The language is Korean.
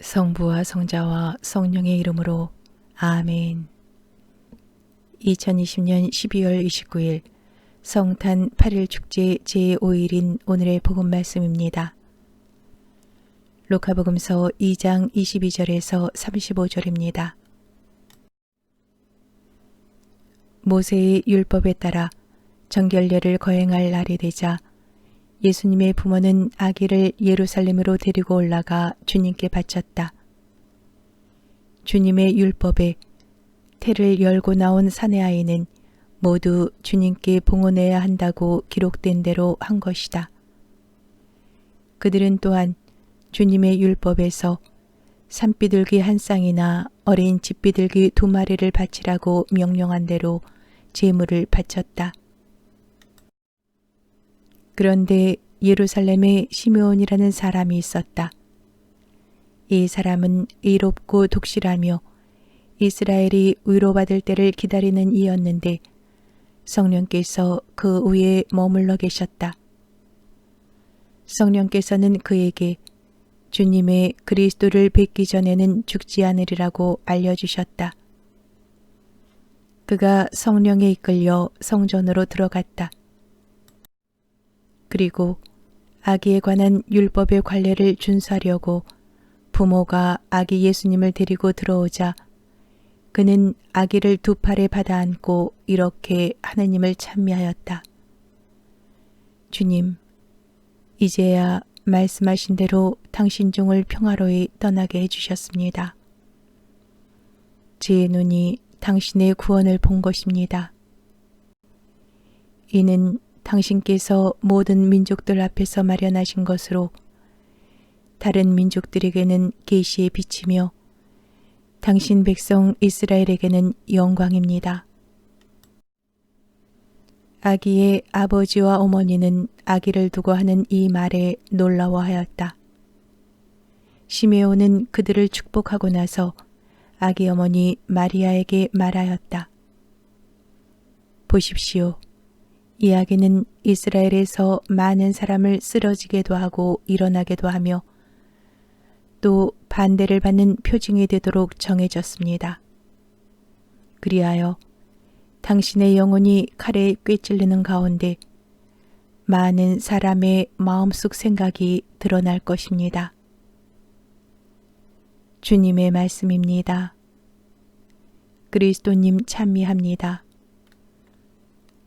성부와 성자와 성령의 이름으로 아멘. 2020년 12월 29일 성탄 8일 축제 제5일인 오늘의 복음 말씀입니다. 루카복음서 2장 22절에서 35절입니다. 모세의 율법에 따라 정결례를 거행할 날이 되자 예수님의 부모는 아기를 예루살렘으로 데리고 올라가 주님께 바쳤다. 주님의 율법에 태를 열고 나온 사내 아이는 모두 주님께 봉헌해야 한다고 기록된 대로 한 것이다. 그들은 또한 주님의 율법에서 산비둘기 한 쌍이나 어린 집비둘기 두 마리를 바치라고 명령한 대로 제물을 바쳤다. 그런데 예루살렘에 시므온이라는 사람이 있었다. 이 사람은 의롭고 독실하며 이스라엘이 위로받을 때를 기다리는 이였는데 성령께서 그 위에 머물러 계셨다. 성령께서는 그에게 주님의 그리스도를 뵙기 전에는 죽지 않으리라고 알려주셨다. 그가 성령에 이끌려 성전으로 들어갔다. 그리고 아기에 관한 율법의 관례를 준수하려고 부모가 아기 예수님을 데리고 들어오자 그는 아기를 두 팔에 받아 안고 이렇게 하느님을 찬미하였다. 주님, 이제야 말씀하신 대로 당신 종을 평화로이 떠나게 해주셨습니다. 제 눈이 당신의 구원을 본 것입니다. 이는 당신께서 모든 민족들 앞에서 마련하신 것으로 다른 민족들에게는 계시의 빛이며 당신 백성 이스라엘에게는 영광입니다. 아기의 아버지와 어머니는 아기를 두고 하는 이 말에 놀라워하였다. 시메온은 그들을 축복하고 나서 아기 어머니 마리아에게 말하였다. 보십시오. 이야기는 이스라엘에서 많은 사람을 쓰러지게도 하고 일어나게도 하며 또 반대를 받는 표징이 되도록 정해졌습니다. 그리하여 당신의 영혼이 칼에 꿰찔리는 가운데 많은 사람의 마음속 생각이 드러날 것입니다. 주님의 말씀입니다. 그리스도님 찬미합니다.